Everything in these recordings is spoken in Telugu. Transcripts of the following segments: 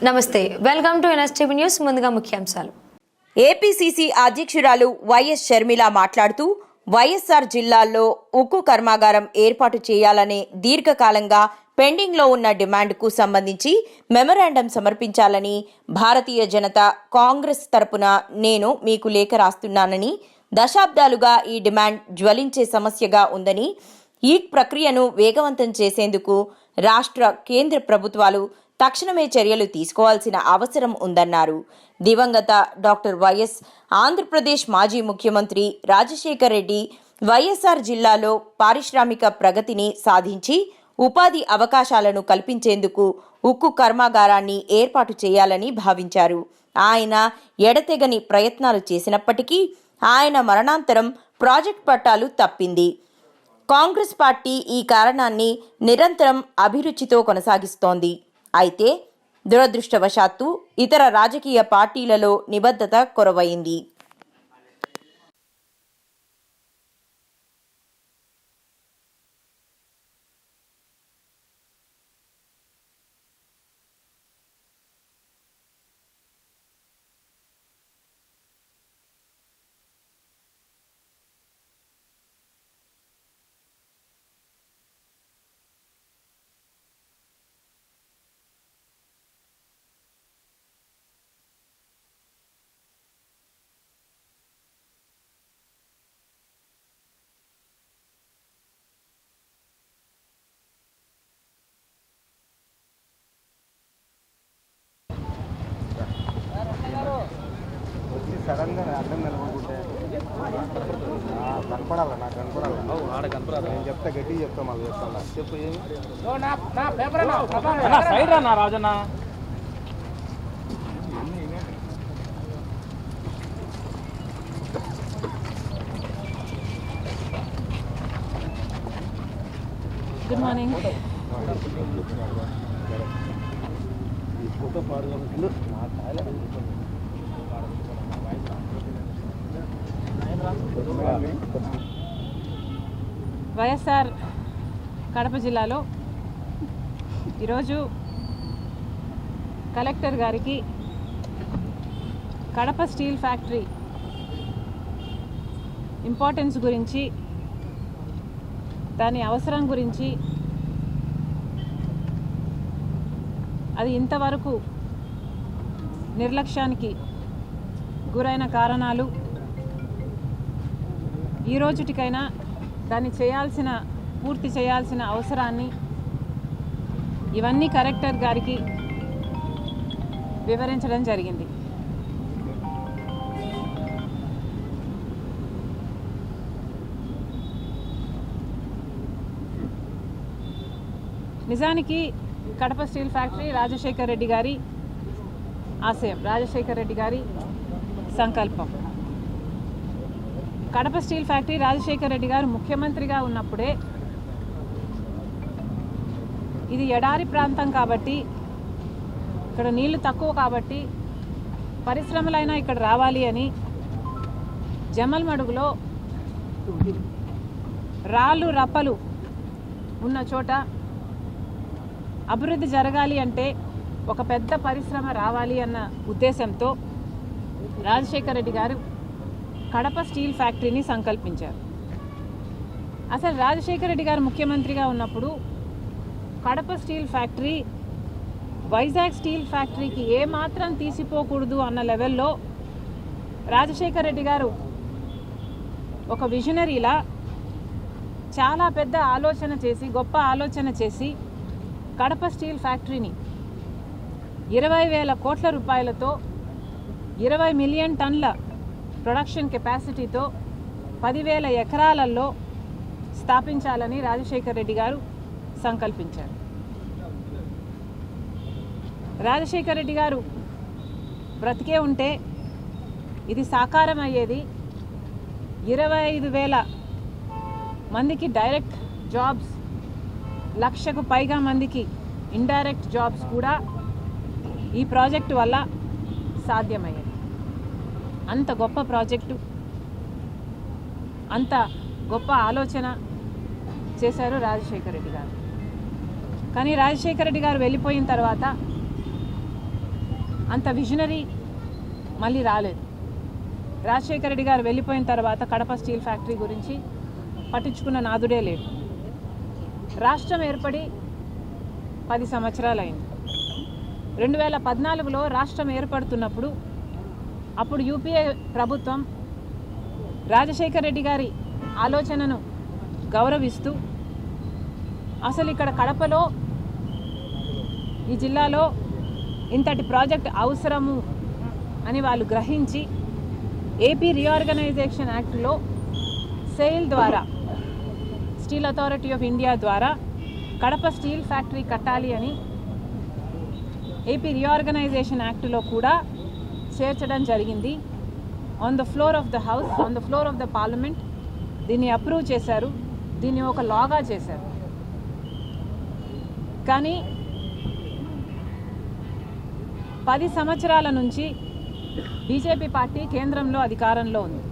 నమస్తే వెల్కమ్ టు ఎన్ఎస్టీవీ న్యూస్ ముందుగా ముఖ్యాంశాలు. ఏపీసీసీ అధ్యక్షురాలు వైఎస్ షర్మిల మాట్లాడుతూ వైఎస్ఆర్ జిల్లాల్లో ఉక్కు కర్మాగారం ఏర్పాటు చేయాలనే దీర్ఘకాలంగా పెండింగ్లో ఉన్న డిమాండ్కు సంబంధించి మెమరాండం సమర్పించాలని భారతీయ జనతా కాంగ్రెస్ తరపున నేను మీకు లేఖ రాస్తున్నానని దశాబ్దాలుగా ఈ డిమాండ్ జ్వలించే సమస్యగా ఉందని ఈ ప్రక్రియను వేగవంతం చేసేందుకు రాష్ట్ర కేంద్ర ప్రభుత్వాలు తక్షణమే చర్యలు తీసుకోవాల్సిన అవసరం ఉందన్నారు. దివంగత డాక్టర్ వైఎస్ ఆంధ్రప్రదేశ్ మాజీ ముఖ్యమంత్రి రాజశేఖర్ రెడ్డి వైఎస్ఆర్ జిల్లాలో పారిశ్రామిక ప్రగతిని సాధించి ఉపాధి అవకాశాలను కల్పించేందుకు ఉక్కు కర్మాగారాన్ని ఏర్పాటు చేయాలని భావించారు. ఆయన ఎడతెగని ప్రయత్నాలు చేసినప్పటికీ ఆయన మరణాంతరం ప్రాజెక్ట్ పట్టాలు తప్పింది. కాంగ్రెస్ పార్టీ ఈ కారణాన్ని నిరంతరం అభిరుచితో కొనసాగిస్తోంది. అయితే దురదృష్టవశాత్తు ఇతర రాజకీయ పార్టీలలో నిబద్ధత కొరవైంది. కనపడాలి? నాకు కనపడాలి? ఆడ కనపడాలి? నేను చెప్తా చెప్తా మళ్ళీ చెప్తాను చెప్పు ఏమి? అన్న సైడ్ రాజన్న. గుడ్ మార్నింగ్ ఈ ఫోటో పాడుకోవాలి వైఎస్ఆర్ కడప జిల్లాలో ఈరోజు కలెక్టర్ గారికి కడప స్టీల్ ఫ్యాక్టరీ ఇంపార్టెన్స్ గురించి దాని అవసరం గురించి అది ఇంతవరకు నిర్లక్ష్యానికి గురైన కారణాలు ఈ రోజుటికైనా దాన్ని చేయాల్సిన పూర్తి చేయాల్సిన అవసరాన్ని ఇవన్నీ కలెక్టర్ గారికి వివరించడం జరిగింది. నిజానికి కడప స్టీల్ ఫ్యాక్టరీ రాజశేఖర్ రెడ్డి గారి ఆశయం రాజశేఖర్ రెడ్డి గారి సంకల్పం. కడప స్టీల్ ఫ్యాక్టరీ రాజశేఖర్ రెడ్డి గారు ముఖ్యమంత్రిగా ఉన్నప్పుడే ఇది ఎడారి ప్రాంతం కాబట్టి ఇక్కడ నీళ్ళు తక్కువ కాబట్టి పరిశ్రమలైనా ఇక్కడ రావాలి అని జమల్మడుగులో రాళ్ళు రప్పలు ఉన్న చోట అభివృద్ధి జరగాలి అంటే ఒక పెద్ద పరిశ్రమ రావాలి అన్న ఉద్దేశంతో రాజశేఖర్ రెడ్డి గారు కడప స్టీల్ ఫ్యాక్టరీని సంకల్పించారు. అసలు రాజశేఖర రెడ్డి గారు ముఖ్యమంత్రిగా ఉన్నప్పుడు Kadapa steel factory Vizag steel ఫ్యాక్టరీకి ఏమాత్రం తీసిపోకూడదు అన్న లెవెల్లో రాజశేఖర రెడ్డి గారు ఒక విజనరీలా చాలా పెద్ద ఆలోచన చేసి గొప్ప ఆలోచన చేసి కడప స్టీల్ ఫ్యాక్టరీని ఇరవై వేల కోట్ల రూపాయలతో ఇరవై మిలియన్ టన్ల ప్రొడక్షన్ కెపాసిటీతో పదివేల ఎకరాలలో స్థాపించాలని రాజశేఖర్ రెడ్డి గారు సంకల్పించారు. రాజశేఖర్ రెడ్డి గారు బ్రతికే ఉంటే ఇది సాకారం అయ్యేది ఇరవై ఐదు వేల మందికి డైరెక్ట్ జాబ్స్ లక్షకు పైగా మందికి ఇండైరెక్ట్ జాబ్స్ కూడా ఈ ప్రాజెక్టు వల్ల సాధ్యమయ్యాయి అంత గొప్ప ప్రాజెక్టు అంత గొప్ప ఆలోచన చేశారు రాజశేఖర రెడ్డి గారు. కానీ రాజశేఖర రెడ్డి గారు వెళ్ళిపోయిన తర్వాత అంత విజనరీ మళ్ళీ రాలేదు. రాజశేఖర రెడ్డి గారు వెళ్ళిపోయిన తర్వాత కడప స్టీల్ ఫ్యాక్టరీ గురించి పట్టించుకున్న నాదుడే లేడు. రాష్ట్రం ఏర్పడి పది సంవత్సరాలు అయింది రెండు వేల పద్నాలుగులో రాష్ట్రం ఏర్పడుతున్నప్పుడు అప్పుడు యూపీఏ ప్రభుత్వం రాజశేఖర్ రెడ్డి గారి ఆలోచనను గౌరవిస్తూ అసలు ఇక్కడ కడపలో ఈ జిల్లాలో ఇంతటి ప్రాజెక్ట్ అవసరము అని వాళ్ళు గ్రహించి ఏపీ రీఆర్గనైజేషన్ యాక్ట్లో సెయిల్ ద్వారా స్టీల్ అథారిటీ ఆఫ్ ఇండియా ద్వారా కడప స్టీల్ ఫ్యాక్టరీ కట్టాలి అని ఏపీ రీఆర్గనైజేషన్ యాక్ట్లో కూడా చేర్చడం జరిగింది. On the floor of the house on the floor of the parliament దీన్ని అప్రూవ్ చేశారు. దీన్ని ఒక లాగా చేశారు. కానీ పది సంవత్సరాల నుంచి బీజేపీ పార్టీ కేంద్రంలో అధికారంలో ఉంది.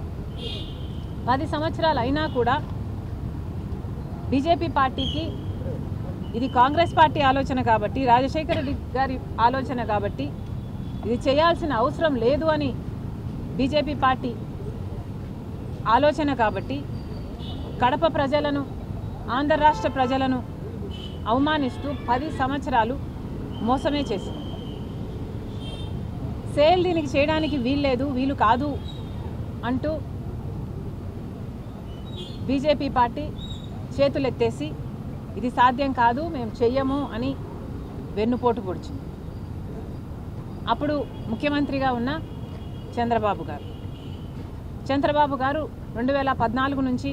పది సంవత్సరాలు అయినా కూడా బీజేపీ పార్టీకి ఇది కాంగ్రెస్ పార్టీ ఆలోచన కాబట్టి రాజశేఖర రెడ్డి గారి ఆలోచన కాబట్టి ఇది చేయాల్సిన అవసరం లేదు అని బీజేపీ పార్టీ ఆలోచన కాబట్టి కడప ప్రజలను ఆంధ్ర రాష్ట్ర ప్రజలను అవమానిస్తూ పది సంవత్సరాలు మోసమే చేసింది. సేల్ దీనికి చేయడానికి వీల్లేదు వీలు కాదు అంటూ బీజేపీ పార్టీ చేతులెత్తేసి ఇది సాధ్యం కాదు మేము చెయ్యము అని వెన్నుపోటు పొడిచింది. అప్పుడు ముఖ్యమంత్రిగా ఉన్న చంద్రబాబు గారు. చంద్రబాబు గారు రెండు వేల పద్నాలుగు నుంచి